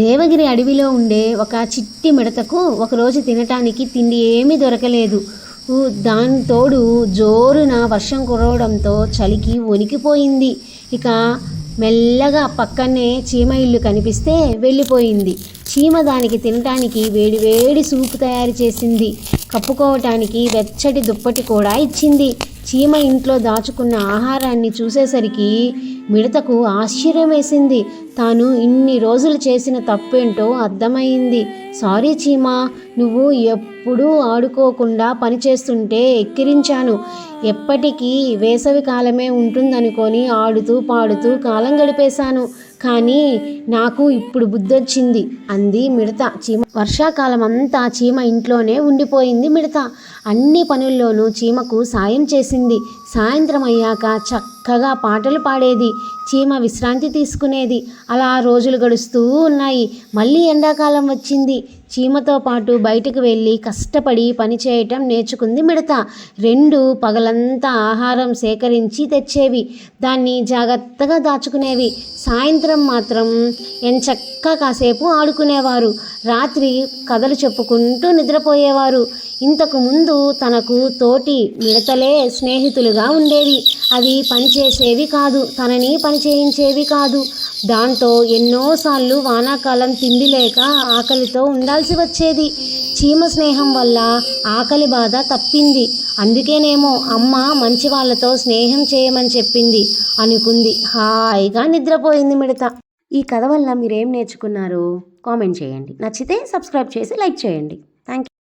దేవగిరి అడవిలో ఉండే ఒక చిట్టి మిడతకు ఒకరోజు తినటానికి తిండి ఏమీ దొరకలేదు. దాని తోడు జోరున వర్షం కురవడంతో చలికి వణికిపోయింది. ఇక మెల్లగా పక్కనే చీమ ఇల్లు కనిపిస్తే వెళ్ళిపోయింది. చీమ దానికి తినటానికి వేడి వేడి సూపు తయారు చేసింది. కప్పుకోవటానికి వెచ్చటి దుప్పటి కూడా ఇచ్చింది. చీమ ఇంట్లో దాచుకున్న ఆహారాన్ని చూసేసరికి మిడతకు ఆశ్చర్యం వేసింది. తాను ఇన్ని రోజులు చేసిన తప్పేంటో అర్థమైంది. సారీ చీమ నువ్వు ఎప్పుడూ ఆడుకోకుండా పనిచేస్తుంటే ఎక్కిరించాను. ఎప్పటికీ వేసవి కాలమే ఉంటుందనుకొని ఆడుతూ పాడుతూ కాలం గడిపేశాను. కానీ నాకు ఇప్పుడు బుద్ధొచ్చింది అంది మిడత. చీమ వర్షాకాలం అంతా చీమ ఇంట్లోనే ఉండిపోయింది. మిడత అన్ని పనుల్లోనూ చీమకు సాయం చేసింది. సాయంత్రం అయ్యాక చక్కగా పాటలు పాడేది చీమ విశ్రాంతి తీసుకునేది. అలా రోజులు గడుస్తూ ఉన్నాయి. మళ్ళీ ఎండాకాలం వచ్చింది. చీమతో పాటు బయటకు వెళ్ళి కష్టపడి పని చేయటం నేర్చుకుంది మిడత. రెండు పగలంతా ఆహారం సేకరించి తెచ్చేవి. దాన్ని జాగ్రత్తగా దాచుకునేవి. సాయంత్రం మాత్రం ఎంచక్కా కాసేపు ఆడుకునేవారు. రాత్రి కథలు చెప్పుకుంటూ నిద్రపోయేవారు. ఇంతకు ముందు తనకు తోటి మిడతలే స్నేహితులుగా ఉండేవి. అవి పనిచేసేవి కాదు. తనని పని చేయించేవి కాదు. దాంతో ఎన్నోసార్లు వానాకాలం తిండి లేక ఆకలితో ఉండాల్సి వచ్చేది. చీమ స్నేహం వల్ల ఆకలి బాధ తప్పింది. అందుకేనేమో అమ్మ మంచి వాళ్ళతో స్నేహం చేయమని చెప్పింది. అనుకుంది. హాయిగా నిద్రపోయింది మిడత. ఈ కథ వల్ల మీరేం నేర్చుకున్నారు? కామెంట్ చేయండి. నచ్చితే సబ్స్క్రైబ్ చేసి లైక్ చేయండి.